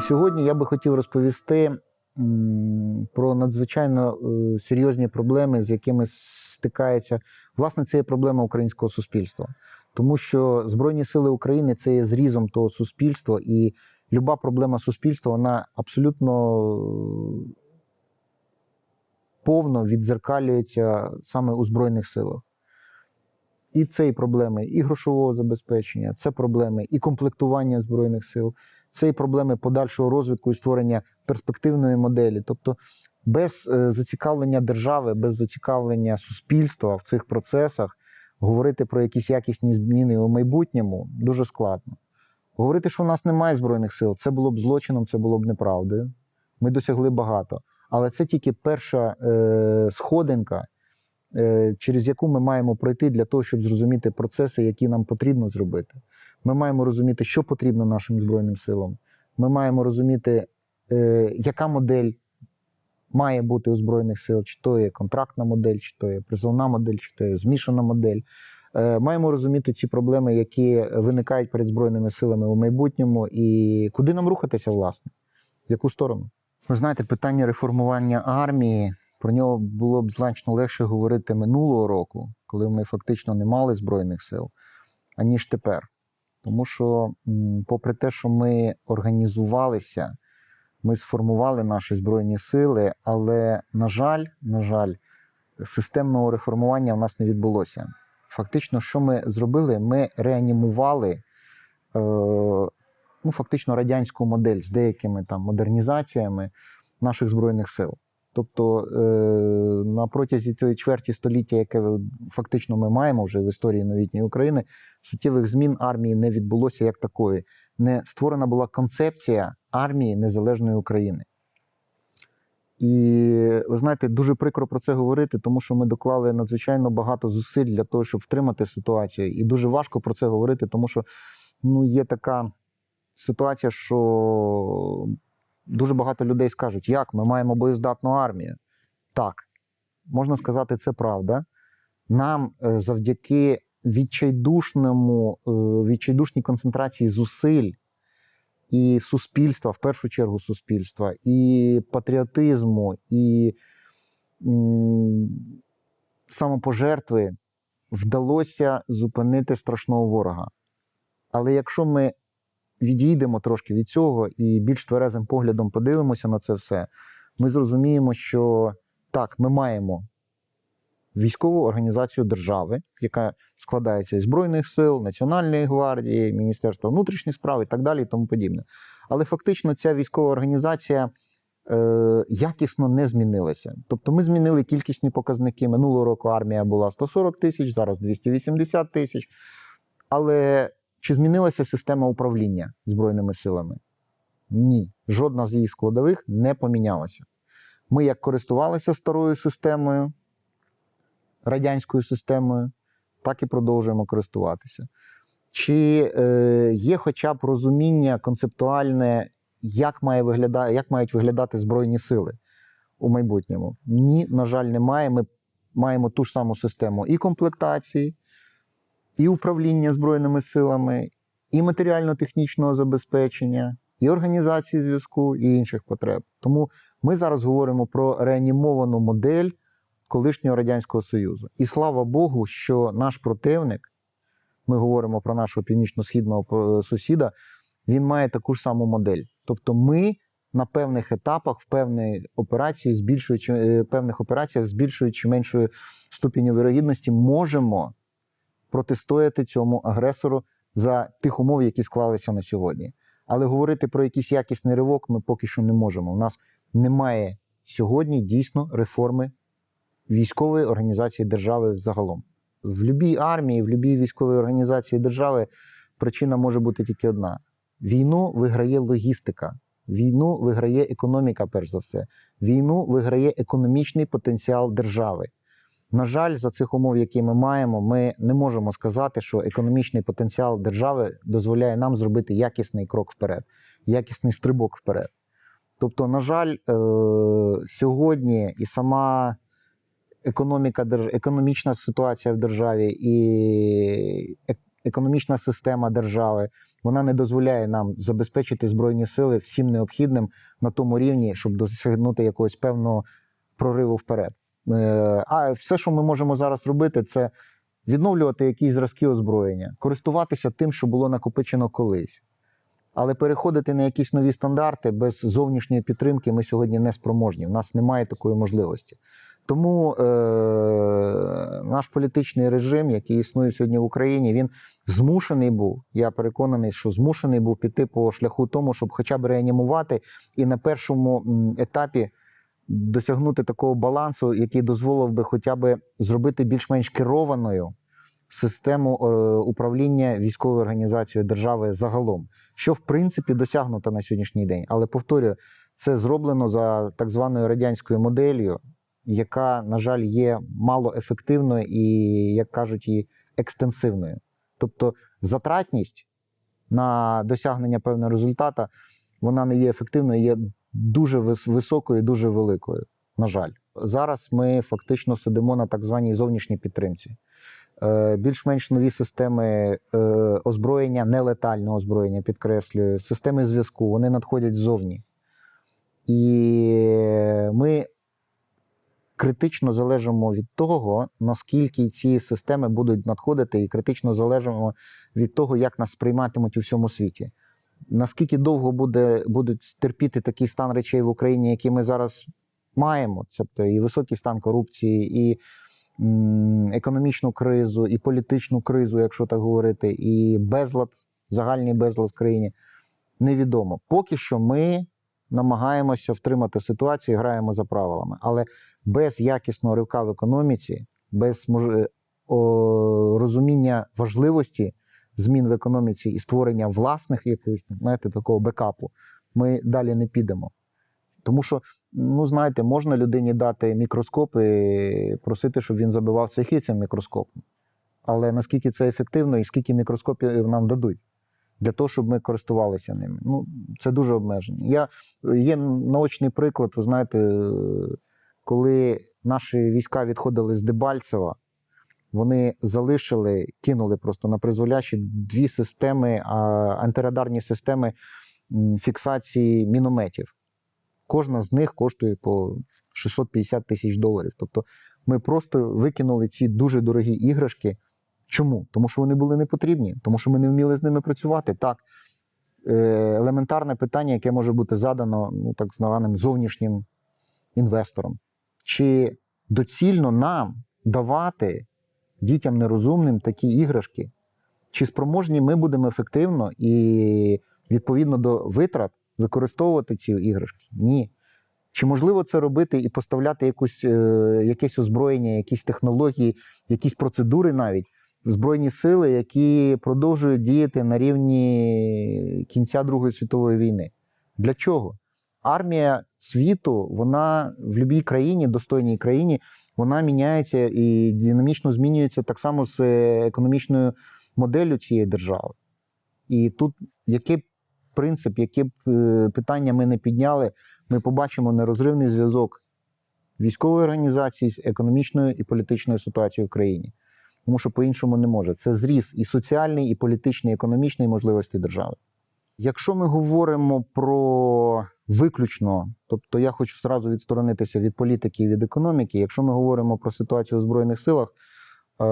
Сьогодні я би хотів розповісти про надзвичайно е, серйозні проблеми, з якими стикається. Власне, це є проблема українського суспільства. Тому що Збройні Сили України це є зрізом того суспільства, і люба проблема суспільства вона абсолютно е, повно відзеркалюється саме у Збройних силах. І це і проблеми і грошового забезпечення, це проблеми і комплектування Збройних сил, це і проблеми подальшого розвитку і створення перспективної моделі. Тобто, без е, зацікавлення держави, без зацікавлення суспільства в цих процесах говорити про якісь якісні зміни у майбутньому дуже складно. Говорити, що у нас немає збройних сил, це було б злочином, це було б неправдою. Ми досягли багато. Але це тільки перша е, сходинка, е, через яку ми маємо пройти для того, щоб зрозуміти процеси, які нам потрібно зробити. Ми маємо розуміти, що потрібно нашим Збройним силам. Ми маємо розуміти, е, яка модель має бути у Збройних сил, чи то є контрактна модель, чи то є призовна модель, чи то є змішана модель. Е, Маємо розуміти ці проблеми, які виникають перед Збройними силами у майбутньому, і куди нам рухатися, власне, в яку сторону. Ви знаєте, питання реформування армії про нього було б значно легше говорити минулого року, коли ми фактично не мали збройних сил, аніж тепер. Тому що, попри те, що ми організувалися, ми сформували наші збройні сили, але, на жаль, на жаль, системного реформування в нас не відбулося. Фактично, що ми зробили? Ми реанімували е, ну, фактично радянську модель з деякими там модернізаціями наших збройних сил. Тобто е, на протязі цієї чверті століття, яке фактично ми маємо вже в історії новітньої України, суттєвих змін армії не відбулося як такої. Не створена була концепція армії незалежної України. І ви знаєте, дуже прикро про це говорити, тому що ми доклали надзвичайно багато зусиль для того, щоб втримати ситуацію. І дуже важко про це говорити, тому що ну, є така ситуація, що дуже багато людей скажуть, як ми маємо боєздатну армію. Так, можна сказати, це правда. Нам е, завдяки відчайдушному, е, відчайдушній концентрації зусиль і суспільства, в першу чергу суспільства, і патріотизму, і самопожертви вдалося зупинити страшного ворога. Але якщо ми відійдемо трошки від цього і більш тверезим поглядом подивимося на це все, ми зрозуміємо, що так, ми маємо військову організацію держави, яка складається із Збройних сил, Національної гвардії, Міністерства внутрішніх справ і так далі, і тому подібне. Але фактично ця військова організація е, якісно не змінилася. Тобто ми змінили кількісні показники. Минулого року армія була 140 тисяч, зараз 280 тисяч. Але чи змінилася система управління Збройними силами? Ні. Жодна з її складових не помінялася. Ми як користувалися старою системою, радянською системою, так і продовжуємо користуватися. Чи е, є хоча б розуміння концептуальне, як, має виглядати, як мають виглядати Збройні сили у майбутньому? Ні, на жаль, немає. Ми маємо ту ж саму систему і комплектації, і управління Збройними силами, і матеріально-технічного забезпечення, і організації зв'язку, і інших потреб. Тому ми зараз говоримо про реанімовану модель колишнього Радянського Союзу. І слава Богу, що наш противник, ми говоримо про нашого північно-східного е, сусіда, він має таку ж саму модель. Тобто ми на певних етапах, в певній операції, збільшуючи е, певних операціях, збільшуючи меншою ступінню вірогідності, можемо протистояти цьому агресору за тих умов, які склалися на сьогодні. Але говорити про якийсь якісний ривок ми поки що не можемо. У нас немає сьогодні дійсно реформи військової організації держави загалом. В будь-якій армії, в будь-якій військовій організації держави причина може бути тільки одна: війну виграє логістика, війну виграє економіка, перш за все. Війну виграє економічний потенціал держави. На жаль, за цих умов, які ми маємо, ми не можемо сказати, що економічний потенціал держави дозволяє нам зробити якісний крок вперед, якісний стрибок вперед. Тобто, на жаль, е, сьогодні і сама економіка, економічна ситуація в державі, і економічна система держави вона не дозволяє нам забезпечити збройні сили всім необхідним на тому рівні, щоб досягнути якогось певного прориву вперед. Е, А все, що ми можемо зараз робити, це відновлювати якісь зразки озброєння, користуватися тим, що було накопичено колись. Але переходити на якісь нові стандарти без зовнішньої підтримки ми сьогодні не спроможні. У нас немає такої можливості. Тому е, наш політичний режим, який існує сьогодні в Україні, він змушений був. Я переконаний, що змушений був піти по шляху тому, щоб хоча б реанімувати і на першому етапі досягнути такого балансу, який дозволив би хоча б зробити більш-менш керованою систему е, управління військовою організацією держави загалом, що в принципі досягнуто на сьогоднішній день. Але повторюю, це зроблено за так званою радянською моделлю, яка, на жаль, є малоефективною і, як кажуть, і екстенсивною. Тобто затратність на досягнення певного результату, вона не є ефективною, є дуже вис- високою, дуже великою. На жаль, зараз ми фактично сидимо на так званій зовнішній підтримці. Е, Більш-менш нові системи е, озброєння, нелетального озброєння, підкреслюю, системи зв'язку, вони надходять ззовні. І ми критично залежимо від того, наскільки ці системи будуть надходити, і критично залежимо від того, як нас сприйматимуть у всьому світі. Наскільки довго буде, будуть терпіти такий стан речей в Україні, який ми зараз маємо, тобто і високий стан корупції, і м, економічну кризу, і політичну кризу, якщо так говорити, і безлад, загальний безлад в країні, невідомо. Поки що ми намагаємося втримати ситуацію, граємо за правилами. Але без якісного ривка в економіці, без мож... о, розуміння важливості змін в економіці і створення власних якогось, знаєте, такого бекапу, ми далі не підемо. Тому що, ну знаєте, можна людині дати мікроскоп і просити, щоб він забивав цехи цим мікроскопом. Але наскільки це ефективно і скільки мікроскопів нам дадуть для того, щоб ми користувалися ними? Ну, це дуже обмежено. Я, є наочний приклад, ви знаєте, коли наші війська відходили з Дебальцева, вони залишили, кинули просто на призволяще дві системи, антирадарні системи фіксації мінометів. Кожна з них коштує по 650 тисяч доларів. Тобто ми просто викинули ці дуже дорогі іграшки. Чому? Тому що вони були не потрібні, тому що ми не вміли з ними працювати. Так, е, елементарне питання, яке може бути задано ну, так званим зовнішнім інвестором. Чи доцільно нам давати дітям нерозумним такі іграшки? Чи спроможні ми будемо ефективно і відповідно до витрат використовувати ці іграшки? Ні. Чи можливо це робити і поставляти якусь, е, якесь озброєння, якісь технології, якісь процедури навіть Збройні сили, які продовжують діяти на рівні кінця Другої світової війни? Для чого? Армія світу, вона в будь-якій країні, достойній країні, вона міняється і динамічно змінюється так само з е, економічною моделлю цієї держави. І тут який принцип, які б е, питання ми не підняли, ми побачимо нерозривний зв'язок військової організації з економічною і політичною ситуацією в країні. Тому що по-іншому не може. Це зріз і соціальний, і політичний, і економічний можливості держави. Якщо ми говоримо про виключно, тобто я хочу зразу відсторонитися від політики і від економіки. Якщо ми говоримо про ситуацію у Збройних силах, е,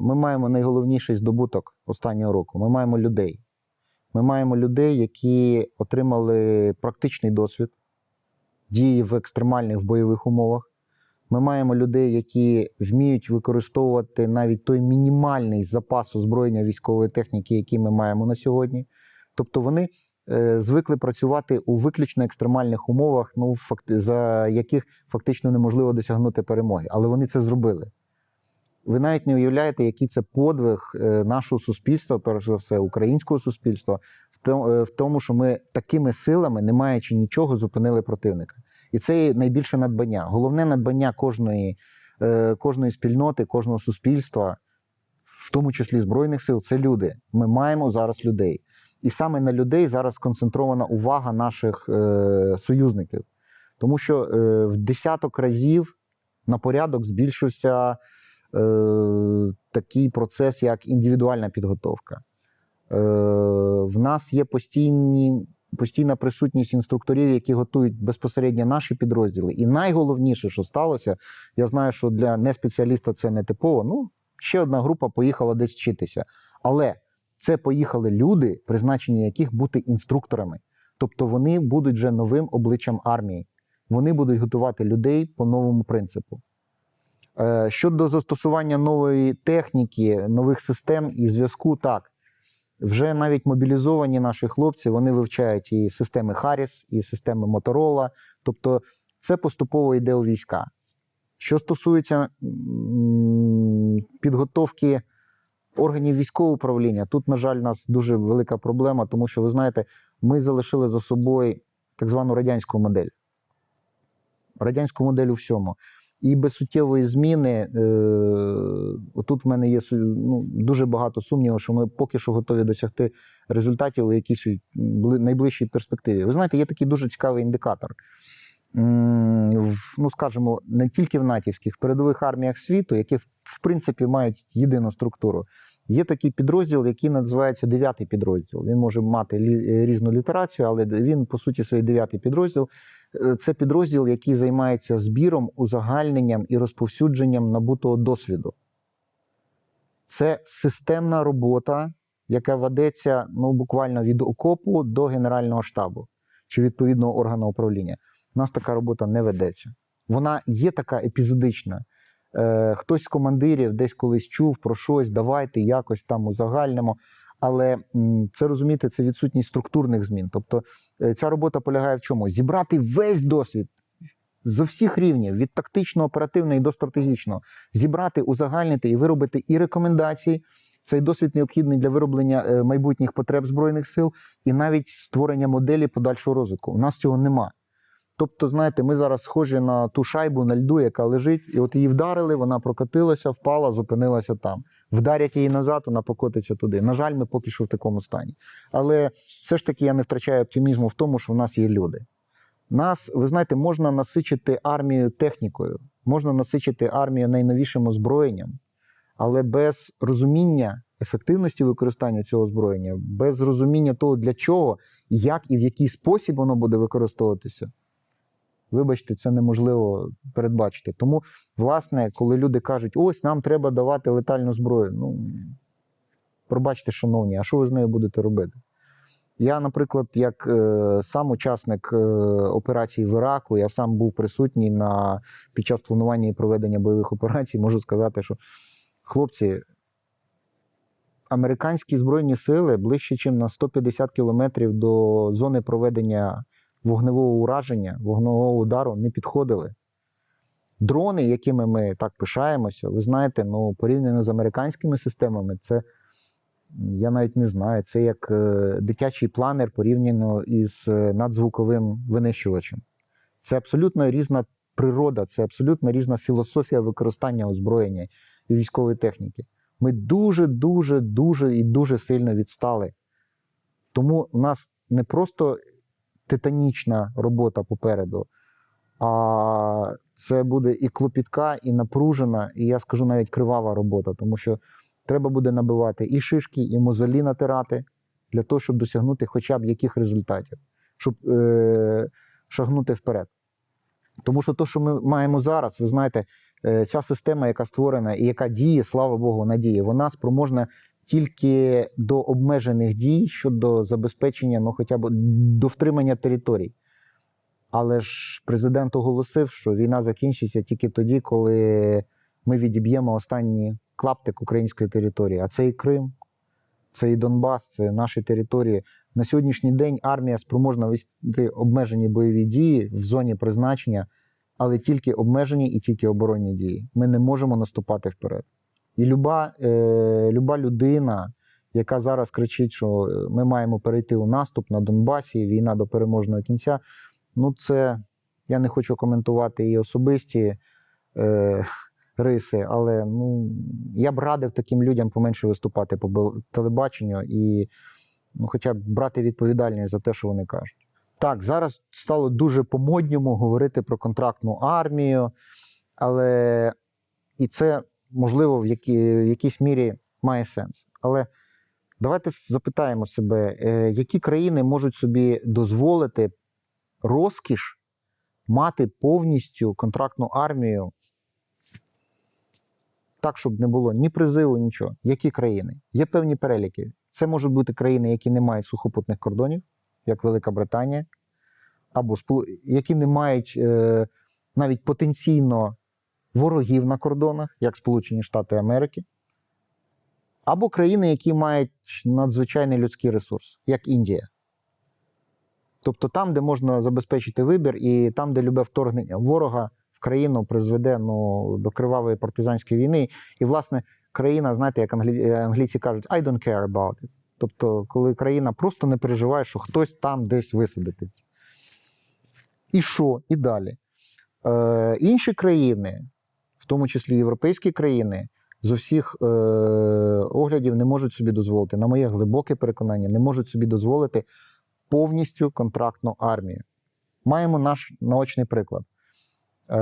ми маємо найголовніший здобуток останнього року. Ми маємо людей. Ми маємо людей, які отримали практичний досвід дії в екстремальних в бойових умовах. Ми маємо людей, які вміють використовувати навіть той мінімальний запас озброєння військової техніки, який ми маємо на сьогодні. Тобто вони е, звикли працювати у виключно екстремальних умовах, ну факти, за яких фактично неможливо досягнути перемоги. Але вони це зробили. Ви навіть не уявляєте, який це подвиг е, нашого суспільства, перш за все, українського суспільства, в тому, е, в тому, що ми такими силами, не маючи нічого, зупинили противника. І це є найбільше надбання. Головне надбання кожної, кожної спільноти, кожного суспільства, в тому числі Збройних сил, це люди. Ми маємо зараз людей. І саме на людей зараз сконцентрована увага наших е, союзників. Тому що е, в десяток разів на порядок збільшився е, такий процес, як індивідуальна підготовка. Е, в нас є постійні, постійна присутність інструкторів, які готують безпосередньо наші підрозділи. І найголовніше, що сталося, я знаю, що для неспеціаліста це не типово. Ну, ще одна група поїхала десь вчитися. Але це поїхали люди, призначені яких бути інструкторами. Тобто вони будуть вже новим обличчям армії. Вони будуть готувати людей по новому принципу. Е, Щодо застосування нової техніки, нових систем і зв'язку, так. Вже навіть мобілізовані наші хлопці вони вивчають і системи Харріс, і системи Моторола. Тобто це поступово йде у війська. Що стосується підготовки органів військового управління, тут, на жаль, у нас дуже велика проблема, тому що, ви знаєте, ми залишили за собою так звану радянську модель. Радянську модель у всьому. І без суттєвої зміни, е, отут в мене є ну, дуже багато сумнівів, що ми поки що готові досягти результатів у якійсь найближчій перспективі. Ви знаєте, є такий дуже цікавий індикатор. Ну, скажімо, не тільки в натівських, передових арміях світу, які в, принципі мають єдину структуру. Є такий підрозділ, який називається дев'ятий підрозділ. Він може мати лі, різну літерацію, але він, по суті, свій дев'ятий підрозділ. Е, Це підрозділ, який займається збіром, узагальненням і розповсюдженням набутого досвіду. Це системна робота, яка ведеться ну, буквально від окопу до Генерального штабу чи відповідного органу управління. У нас така робота не ведеться. Вона є така епізодична. Е, хтось з командирів десь колись чув про щось, давайте якось там узагальнимо. Але це розумієте, це відсутність структурних змін. Тобто е, ця робота полягає в чому? Зібрати весь досвід з усіх рівнів, від тактично оперативного до стратегічного, зібрати, узагальнити і виробити і рекомендації. Цей досвід необхідний для вироблення е, майбутніх потреб збройних сил і навіть створення моделі подальшого розвитку. У нас цього нема. Тобто, знаєте, ми зараз схожі на ту шайбу на льду, яка лежить, і от її вдарили, вона прокотилася, впала, зупинилася там. Вдарять її назад, вона покотиться туди. На жаль, ми поки що в такому стані. Але все ж таки я не втрачаю оптимізму в тому, що в нас є люди. Нас, ви знаєте, можна насичити армію технікою, можна насичити армію найновішим озброєнням, але без розуміння ефективності використання цього озброєння, без розуміння того, для чого, як і в який спосіб воно буде використовуватися, вибачте, це неможливо передбачити. Тому, власне, коли люди кажуть, ось нам треба давати летальну зброю, ну пробачте, шановні, а що ви з нею будете робити? Я, наприклад, як е, сам учасник е, операцій в Іраку, я сам був присутній на, під час планування і проведення бойових операцій, можу сказати, що хлопці, американські збройні сили ближче, ніж на 150 кілометрів до зони проведення вогневого ураження, вогневого удару не підходили. Дрони, якими ми так пишаємося, ви знаєте, ну, порівняно з американськими системами, це я навіть не знаю, це як е, дитячий планер порівняно із е, надзвуковим винищувачем. Це абсолютно різна природа, це абсолютно різна філософія використання озброєння і військової техніки. Ми дуже, дуже, дуже і дуже сильно відстали. Тому у нас не просто титанічна робота попереду, а це буде і клопітка, і напружена, і я скажу навіть кривава робота, тому що треба буде набивати і шишки, і мозолі натирати для того, щоб досягнути хоча б яких результатів, щоб е, шагнути вперед. Тому що те, що ми маємо зараз, ви знаєте, е, ця система, яка створена і яка діє, слава Богу, вона діє, вона спроможна тільки до обмежених дій щодо забезпечення, ну хоча б до втримання територій. Але ж президент оголосив, що війна закінчиться тільки тоді, коли ми відіб'ємо останній клаптик української території. А це і Крим, це і Донбас, це наші території. На сьогоднішній день армія спроможна вести обмежені бойові дії в зоні призначення, але тільки обмежені і тільки оборонні дії. Ми не можемо наступати вперед. І люба, е, люба людина, яка зараз кричить, що е, ми маємо перейти у наступ на Донбасі, війна до переможного кінця. Ну, це я не хочу коментувати і особисті е, риси, але ну, я б радив таким людям поменше виступати по телебаченню і ну, хоча б брати відповідальність за те, що вони кажуть. Так, зараз стало дуже по-модньому говорити про контрактну армію, але і це можливо, в, які, в якійсь мірі має сенс. Але давайте запитаємо себе, е, які країни можуть собі дозволити розкіш мати повністю контрактну армію, так, щоб не було ні призиву, нічого. Які країни? Є певні переліки. Це можуть бути країни, які не мають сухопутних кордонів, як Велика Британія, або які не мають е, навіть потенційно ворогів на кордонах, як Сполучені Штати Америки, або країни, які мають надзвичайний людський ресурс, як Індія. Тобто там, де можна забезпечити вибір, і там, де любе вторгнення ворога в країну призведе ну, до кривавої партизанської війни. І, власне, країна, знаєте, як англі... англійці кажуть, I don't care about it. Тобто, коли країна просто не переживає, що хтось там десь висадиться. І що? І далі. Е, інші країни, тому числі європейські країни, з усіх е, оглядів не можуть собі дозволити, на моє глибоке переконання, не можуть собі дозволити повністю контрактну армію. Маємо наш наочний приклад. Е,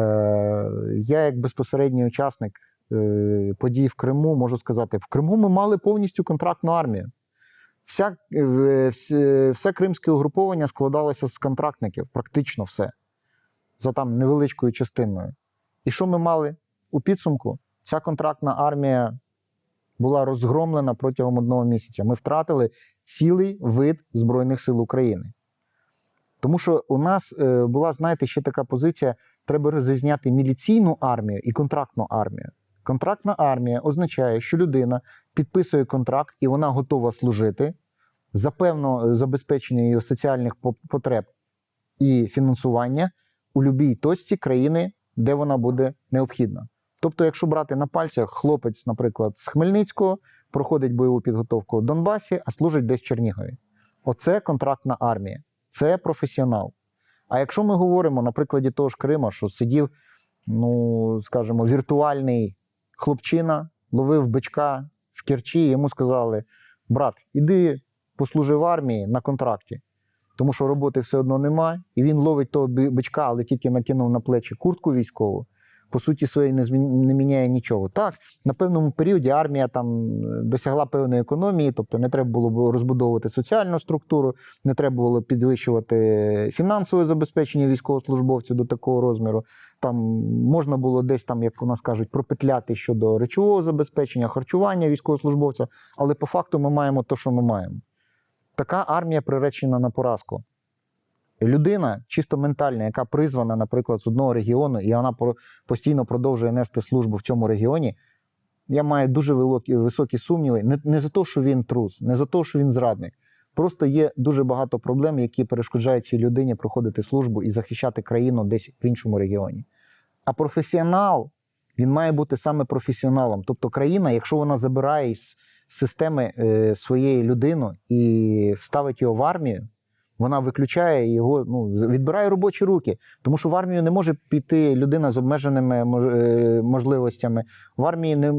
я, як безпосередній учасник е, подій в Криму, можу сказати, в Криму ми мали повністю контрактну армію. Вся, е, вс- все кримське угруповання складалося з контрактників, практично все, за там невеличкою частиною. І що ми мали у підсумку? Ця контрактна армія була розгромлена протягом одного місяця. Ми втратили цілий вид Збройних сил України. Тому що у нас е, була, знаєте, ще така позиція: треба розрізняти міліційну армію і контрактну армію. Контрактна армія означає, що людина підписує контракт і вона готова служити за певно забезпечення її соціальних по- потреб і фінансування у будь-якій точці країни, де вона буде необхідна. Тобто, якщо брати на пальцях, хлопець, наприклад, з Хмельницького проходить бойову підготовку в Донбасі, а служить десь в Чернігові. Оце контрактна армія, це професіонал. А якщо ми говоримо на прикладі того ж Крима, що сидів, ну скажімо, віртуальний хлопчина, ловив бичка в Керчі, йому сказали: брат, іди послужи в армії на контракті, тому що роботи все одно немає, і він ловить того бичка, але тільки накинув на плечі куртку військову. По суті, своєї не, змін- не міняє нічого. Так, на певному періоді армія там е, досягла певної економії, тобто не треба було розбудовувати соціальну структуру, не треба було підвищувати фінансове забезпечення військовослужбовців до такого розміру. Там можна було десь там, як у нас кажуть, пропетляти щодо речового забезпечення, харчування військовослужбовця, але по факту ми маємо те, що ми маємо. Така армія приречена на поразку. Людина чисто ментальна, яка призвана, наприклад, з одного регіону, і вона постійно продовжує нести службу в цьому регіоні. Я маю дуже високі, високі сумніви. Не, не за те, що він трус, не за те, що він зрадник. Просто є дуже багато проблем, які перешкоджають цій людині проходити службу і захищати країну десь в іншому регіоні. А професіонал він має бути саме професіоналом. Тобто, країна, якщо вона забирає із системи е, своєї людину і ставить його в армію, вона виключає його, ну відбирає робочі руки, тому що в армію не може піти людина з обмеженими е, можливостями. В армії не е,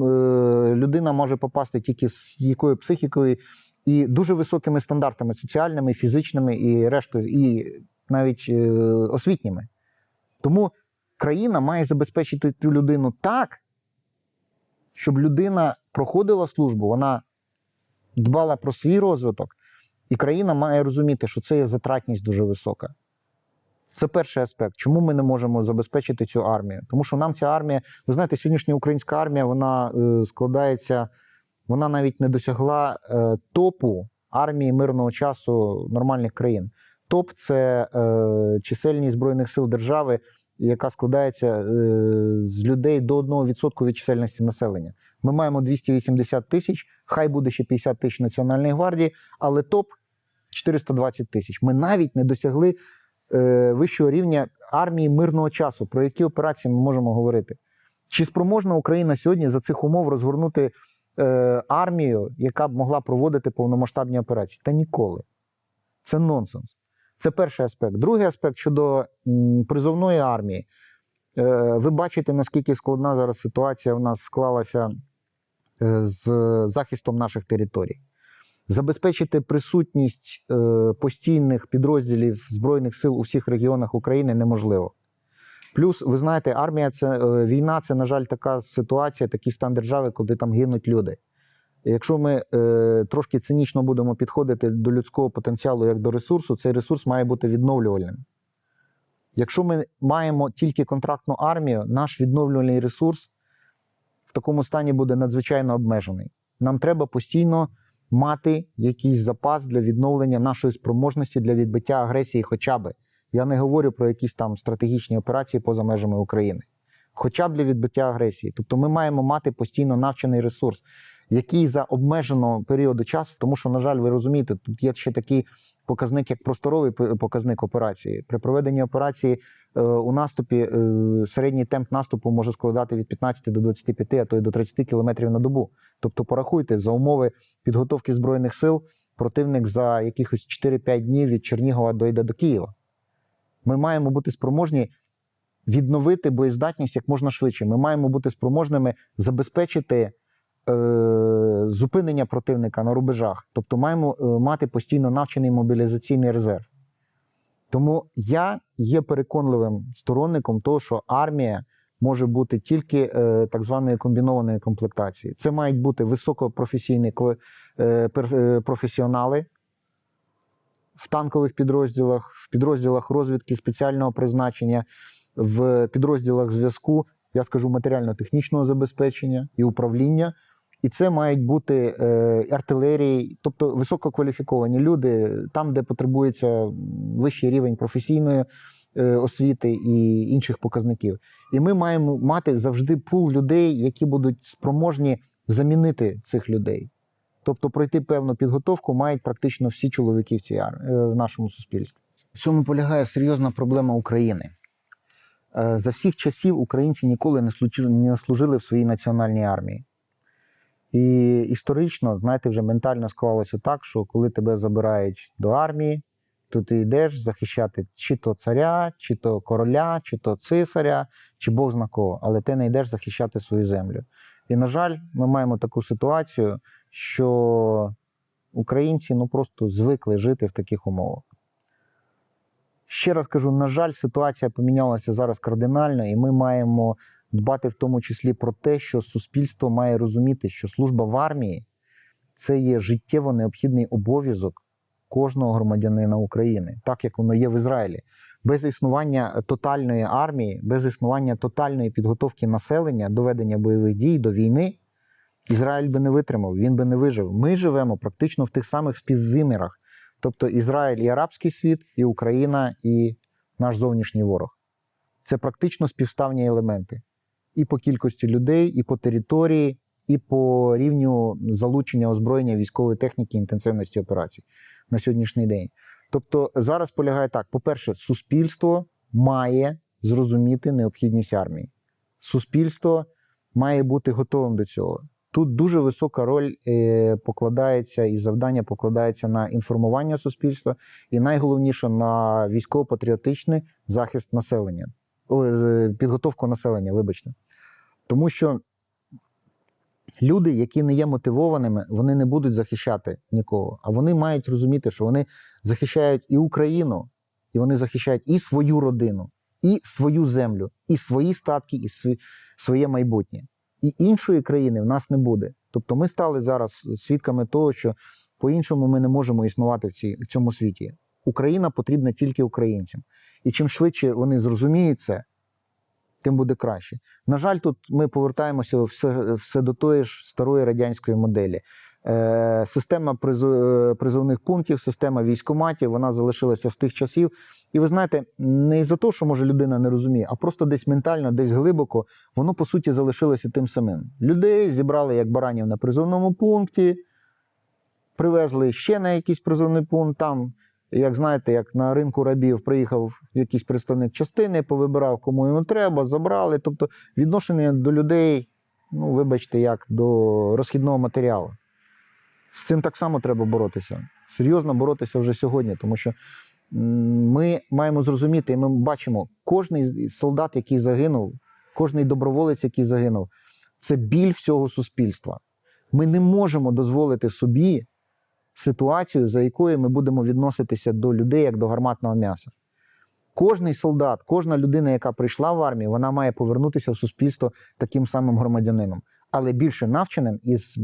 людина може попасти тільки з якою психікою і дуже високими стандартами соціальними, фізичними і рештою, і навіть е, освітніми. Тому країна має забезпечити цю людину так, щоб людина проходила службу, вона дбала про свій розвиток, і країна має розуміти, що це є затратність дуже висока. Це перший аспект. Чому ми не можемо забезпечити цю армію? Тому що нам ця армія, ви знаєте, сьогоднішня українська армія вона е, складається, вона навіть не досягла е, топу армії мирного часу нормальних країн. Топ це е, чисельність Збройних сил держави, яка складається з людей до 1% від чисельності населення. Ми маємо 280 тисяч, хай буде ще 50 тисяч Національної гвардії, але топ 420 тисяч. Ми навіть не досягли е, вищого рівня армії мирного часу. Про які операції ми можемо говорити? Чи спроможна Україна сьогодні за цих умов розгорнути е, армію, яка б могла проводити повномасштабні операції? Та ніколи. Це нонсенс. Це перший аспект. Другий аспект щодо м, призовної армії. Е, ви бачите, наскільки складна зараз ситуація в нас склалася з захистом наших територій. Забезпечити присутність е, постійних підрозділів Збройних сил у всіх регіонах України неможливо. Плюс, ви знаєте, армія це е, війна, це, на жаль, така ситуація, такий стан держави, коли там гинуть люди. Якщо ми е, трошки цинічно будемо підходити до людського потенціалу як до ресурсу, цей ресурс має бути відновлювальним. Якщо ми маємо тільки контрактну армію, наш відновлювальний ресурс в такому стані буде надзвичайно обмежений. Нам треба постійно мати якийсь запас для відновлення нашої спроможності для відбиття агресії, хоча би. Я не говорю про якісь там стратегічні операції поза межами України, хоча б для відбиття агресії. Тобто ми маємо мати постійно навчений ресурс, який за обмеженого періоду часу, тому що, на жаль, ви розумієте, тут є ще такий показник, як просторовий показник операції. При проведенні операції е, у наступі е, середній темп наступу може складати від 15 до 25, а то й до 30 км на добу. Тобто, порахуйте за умови підготовки збройних сил, противник за якихось 4-5 днів від Чернігова дойде до Києва. Ми маємо бути спроможні відновити боєздатність як можна швидше. Ми маємо бути спроможними забезпечити зупинення противника на рубежах. Тобто маємо е, мати постійно навчений мобілізаційний резерв. Тому я є переконливим сторонником того, що армія може бути тільки е, так званої комбінованої комплектації. Це мають бути високопрофесійні е, е, професіонали в танкових підрозділах, в підрозділах розвідки спеціального призначення, в підрозділах зв'язку, я скажу матеріально-технічного забезпечення і управління. І це мають бути е, артилерії, тобто висококваліфіковані люди, там, де потребується вищий рівень професійної е, освіти і інших показників. І ми маємо мати завжди пул людей, які будуть спроможні замінити цих людей. Тобто пройти певну підготовку мають практично всі чоловіки в, цій е, в нашому суспільстві. В цьому полягає серйозна проблема України. За всіх часів українці ніколи не служили в своїй національній армії. І історично, знаєте, вже ментально склалося так, що коли тебе забирають до армії, то ти йдеш захищати чи то царя, чи то короля, чи то цисаря, чи Бог зна кого, але ти не йдеш захищати свою землю. І, на жаль, ми маємо таку ситуацію, що українці ну, просто звикли жити в таких умовах. Ще раз кажу, на жаль, ситуація помінялася зараз кардинально, і ми маємо дбати в тому числі про те, що суспільство має розуміти, що служба в армії це є життєво необхідний обов'язок кожного громадянина України, так як воно є в Ізраїлі. Без існування тотальної армії, без існування тотальної підготовки населення до ведення бойових дій, до війни, Ізраїль би не витримав, він би не вижив. Ми живемо практично в тих самих співвимірах. Тобто Ізраїль і арабський світ, і Україна, і наш зовнішній ворог. Це практично співставні елементи. І по кількості людей, і по території, і по рівню залучення озброєння військової техніки інтенсивності операцій на сьогоднішній день. Тобто зараз полягає так: по-перше, суспільство має зрозуміти необхідність армії. Суспільство має бути готовим до цього. Тут дуже висока роль е, покладається і завдання покладається на інформування суспільства, і найголовніше на військово-патріотичний захист населення, е, підготовку населення, вибачте. Тому що люди, які не є мотивованими, вони не будуть захищати нікого. А вони мають розуміти, що вони захищають і Україну, і вони захищають і свою родину, і свою землю, і свої статки, і своє майбутнє. І іншої країни в нас не буде. Тобто ми стали зараз свідками того, що по-іншому ми не можемо існувати в, цій, в цьому світі. Україна потрібна тільки українцям. І чим швидше вони зрозуміють це, тим буде краще. На жаль, тут ми повертаємося все, все до тої ж старої радянської моделі. Е, система е, призовних пунктів, система військоматів, вона залишилася з тих часів. І ви знаєте, не за те, що може людина не розуміє, а просто десь ментально, десь глибоко, воно по суті залишилося тим самим. Людей зібрали як баранів на призовному пункті, привезли ще на якийсь призовний пункт. Там, як знаєте, як на ринку рабів приїхав якийсь представник частини, повибирав, кому йому треба, забрали. Тобто відношення до людей, ну, вибачте, як до розхідного матеріалу. З цим так само треба боротися. Серйозно боротися вже сьогодні, тому що ми маємо зрозуміти, і ми бачимо, кожний солдат, який загинув, кожний доброволець, який загинув, це біль всього суспільства. Ми не можемо дозволити собі ситуацію, за якою ми будемо відноситися до людей як до гарматного м'яса. Кожний солдат, кожна людина, яка прийшла в армію, вона має повернутися в суспільство таким самим громадянином, але більше навченим і з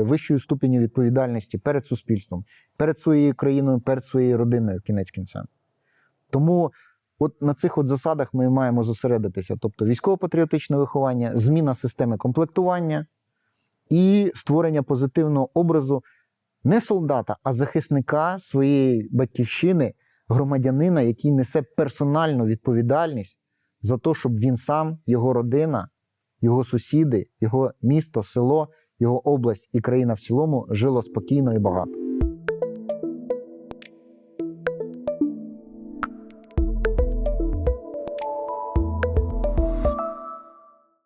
вищою ступеню відповідальності перед суспільством, перед своєю країною, перед своєю родиною, кінець кінцем. Тому от на цих от засадах ми маємо зосередитися: тобто військово-патріотичне виховання, зміна системи комплектування і створення позитивного образу не солдата, а захисника своєї батьківщини, громадянина, який несе персональну відповідальність за те, щоб він сам, його родина, його сусіди, його місто, село, його область і країна в цілому жило спокійно і багато.